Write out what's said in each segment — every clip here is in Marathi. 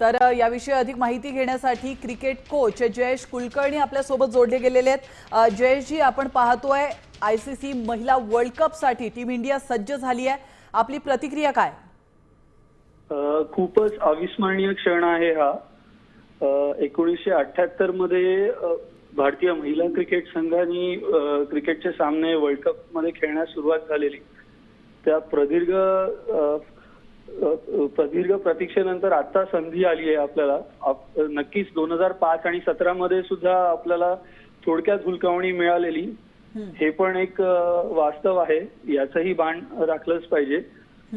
तर याविषयी अधिक माहिती घेण्यासाठी क्रिकेट कोच जयेश कुलकर्णी आपल्यासोबत जोडले गेलेले आहेत. जयेशजी आपण पाहतोय आय सी सी महिला वर्ल्ड कपसाठी टीम इंडिया सज्ज झाली आहे. आपली प्रतिक्रिया काय? खूपच अविस्मरणीय क्षण आहे हा. एकोणीसशे अठ्याहत्तरमध्ये भारतीय महिला क्रिकेट संघाने क्रिकेटचे सामने वर्ल्ड कपमध्ये खेळण्यास सुरुवात झालेली. त्या प्रदीर्घ प्रदीर्घ प्रतीक्षेनंतर आता संधी आली आहे आपल्याला. आप- नक्कीच दोन हजार पाच आणि सतरा मध्ये सुद्धा आपल्याला थोडक्यात हुलकावणी मिळालेली. हे पण एक वास्तव आहे. याचंही बाण राखलंच पाहिजे.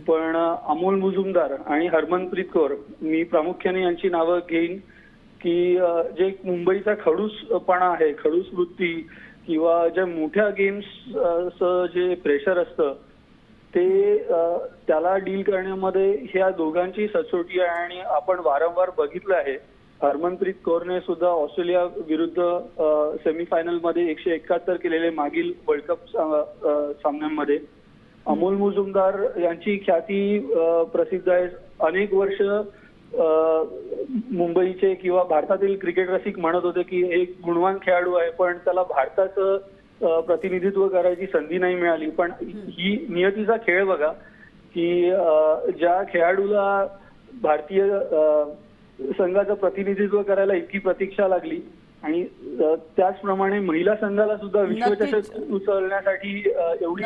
पण अमोल मुजुमदार आणि हरमनप्रीत कौर मी प्रामुख्याने यांची नावं घेईन की जे एक मुंबईचा खडूसपणा आहे खडूस वृत्ती किंवा ज्या मोठ्या गेम्स जे प्रेशर असतं ते त्याला डील करण्यामध्ये ह्या दोघांची सचोटी आहे आणि आपण वारंवार बघितलं आहे. हरमनप्रीत कौरने सुद्धा ऑस्ट्रेलिया विरुद्ध सेमीफायनलमध्ये एकशे एकाहत्तर केलेले मागील वर्ल्ड कप सामन्यांमध्ये. अमोल मुजुमदार यांची ख्याती प्रसिद्ध आहे. अनेक वर्ष मुंबईचे किंवा भारतातील क्रिकेट रसिक म्हणत होते की एक गुणवान खेळाडू आहे पण त्याला भारताचं प्रतिनिधित्व करायची संधी नाही मिळाली पण ही नियतीचा खेळ बघा की ज्या खेळाडूला भारतीय संघाचं प्रतिनिधित्व करायला इतकी प्रतीक्षा लागली आणि त्याचप्रमाणे महिला संघाला सुद्धा विश्वचषक. उचलण्यासाठी एवढी.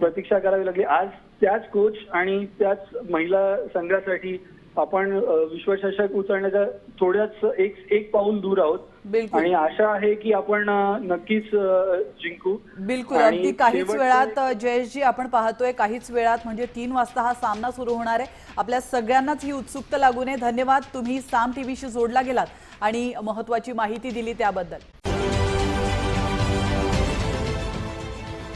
प्रतीक्षा करावी लागली आज त्याच कोच आणि त्याच महिला संघासाठी आपण विश्वचषक उचलण्याच्या थोड्याच एक एक पाऊल दूर आहोत. आणि आशा आहे की आपण नक्कीच जिंकू. बिलकुल. अगदी काहीच वेळात जयेशजी आपण पाहतोय काहीच वेळात म्हणजे तीन वाजता हा सामना सुरू होणार आहे. आपल्या सगळ्यांनाच ही उत्सुकता लागू नये धन्यवाद. तुम्ही साम टीव्हीशी जोडला गेलात आणि महत्वाची माहिती दिली त्याबद्दल.